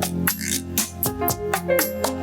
Thank you.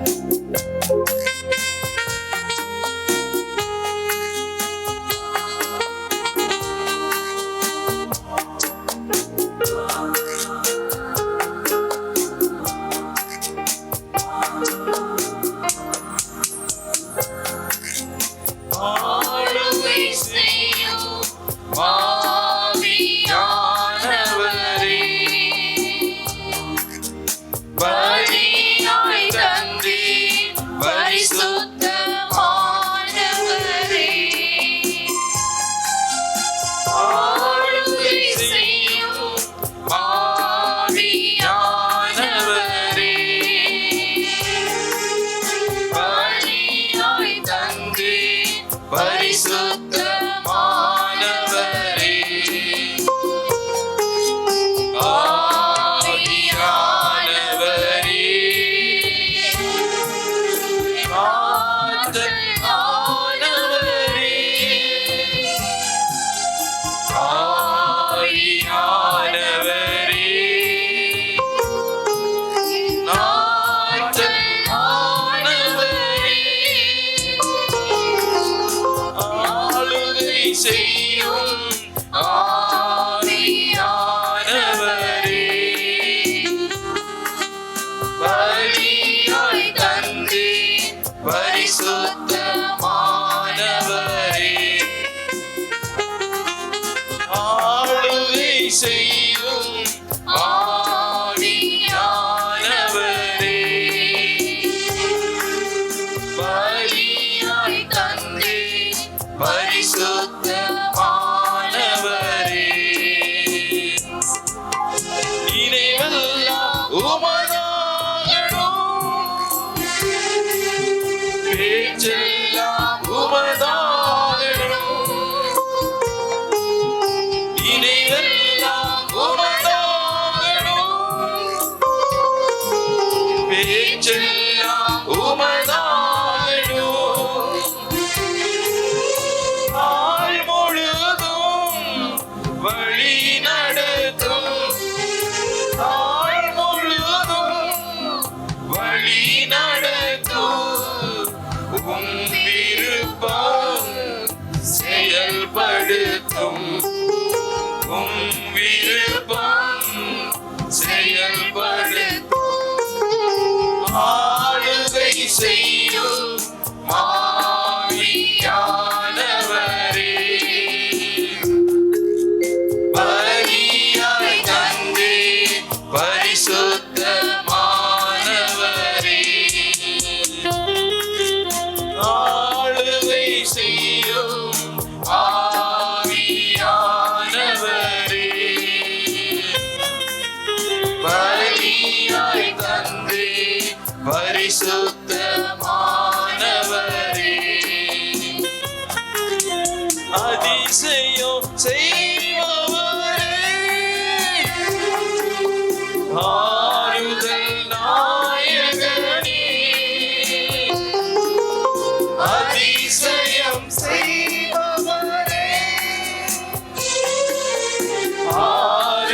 அருளை செய்யும் ஆதியானவரே பலியாய் தந்தி பரிசுத்த வழி நடத்தோ உன் விருப்பம் செயல்படுத்தும். உன் விருப்பம் செயல்படுத்தும். ஆளுகை செய்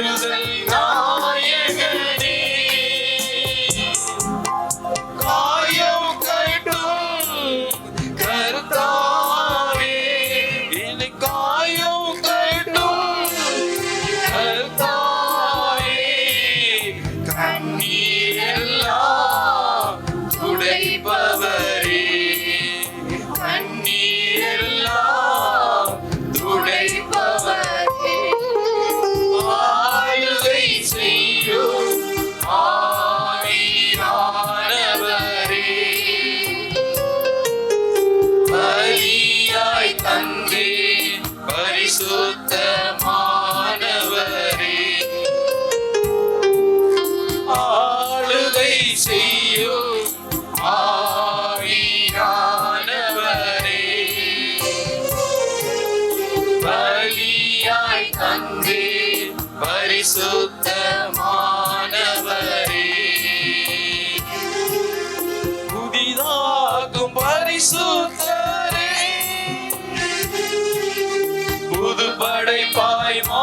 Music செய்யோ. ஆவியானவரே. பலியாய் தந்தே பரிசுத்தமானவரே. புதிதாகும் பரிசுத்தரே. புது படைப்பாய் மா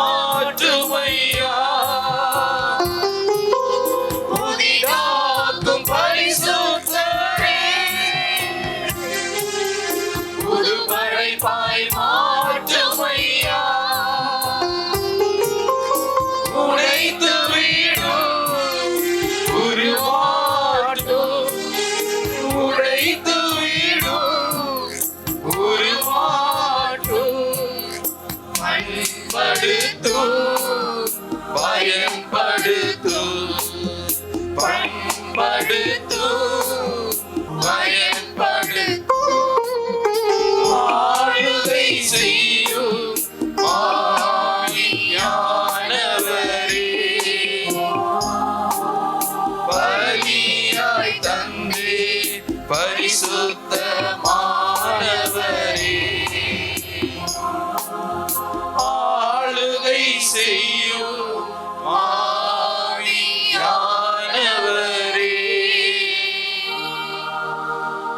flying.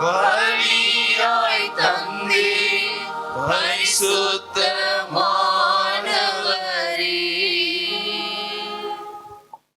பலியாய் தந்தி பரிசுத்த